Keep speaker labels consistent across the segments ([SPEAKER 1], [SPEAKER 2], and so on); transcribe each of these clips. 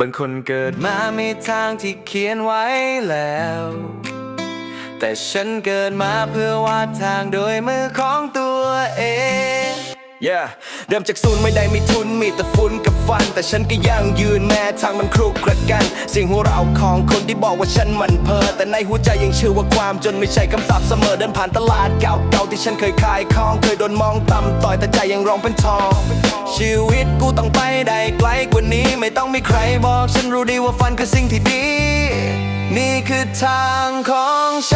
[SPEAKER 1] บางคนเกิดมามีทางที่เขียนไว้แล้ว แต่ฉันเกิดมาเพื่อวาดทางโดยมือของตัวเอง Yeah เริ่มจากศูนย์ไม่ได้มีทุนมีแต่ฝุ่นกับฟัน แต่ฉันก็ยังยืนแม้ทางมันครุกระกัน เสียงหัวเราของคนที่บอกว่าฉันมันเพ้อแต่ในหัวใจยังเชื่อว่าความจนไม่ใช่คำสาปเสมอเดินผ่านตลาดเก่าๆที่ฉันเคยขายของเคยโดนมองต่ำต่อยแต่ใจยังร้องเป็นทองชีวิต กูต้องไปได้ไกลกว่านี้ไม่ต้องมีใครบอก ฉันรู้ดีว่าฟันคือสิ่งที่ดี นี่คือทางของฉัน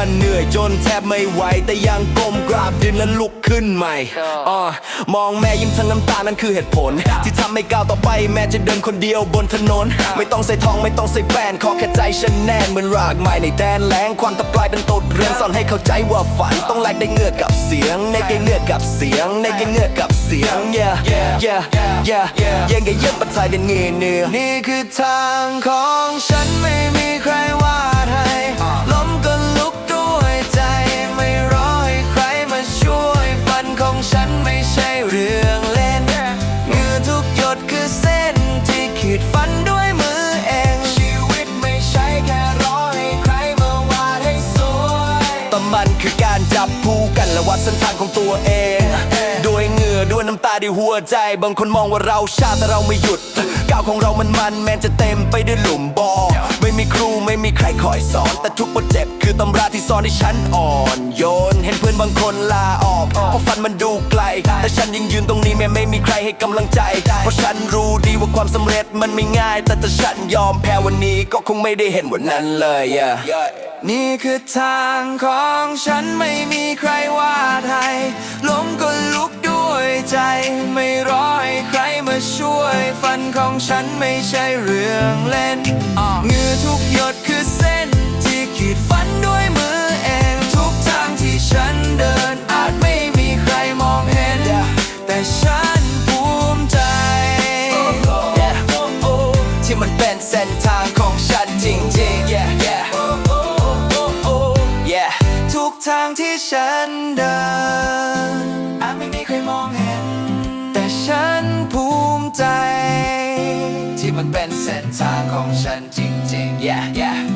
[SPEAKER 1] วันเหนื่อยจนแทบไม่ไหว แต่ยังก้มกราบดินและลุกขึ้นใหม่อ่ามองแม่ยิ้มทั้งน้ำตานั่นคือเหตุผล ที่ทำให้ก้าวต่อไปแม้จะเดินคนเดียวบนถนน ไม่ต้องใส่ทองไม่ต้องใส่แป้นขอแค่ใจฉันแน่นเหมือนรากไม้ในแดนแรงความตะปลายเป็นตดเรียนสอนให้เข้าใจว่าฝันต้องแลกได้เงือกกับเสียง ในแกเงือกกับเสียง ในแกเงือกกับเสียง yeah yeah yeah yeah ยังไงยังปัจจัยเป็นเงี้ยเนื้อนี่คือทางของ คือการจับคู่กันและวัดเส้นทางของตัวเองด้วยเหงื่อด้วยน้ำตาด้วยหัวใจ บางคนมองว่าเราชาแต่เราไม่หยุดก้าวของเรามันมันแม้จะเต็มไปด้วยหลุมบ่อไม่มีครูไม่มีใครคอยสอน แต่ทุกบทเจ็บคือตำราที่สอนให้ฉันอ่อนโยน เห็นเพื่อนบางคนลาออกเพราะฟันมันดูไกล แต่ฉันยังยืนตรงนี้แม้ไม่มีใครให้กำลังใจ เพราะฉันรู้ดีว่าความสำเร็จมันไม่ง่าย แต่ถ้าฉันยอมแพ้วันนี้ก็คงไม่ได้เห็นวันนั้นเลย yeah. นี่คือทางของฉันไม่มีใครวาดให้ล้มก็ลุกด้วยใจ ไม่รอให้ใครมาช่วยฟันของฉันไม่ใช่เรื่องเล่นเหงื่อทุกหยดคือเส้น yeah ทุกทางที่ฉันเดินอาจไม่มีใครมองเห็น แต่ฉันภูมิใจ ที่มันเป็นเส้นทางของฉันจริงๆ yeah yeah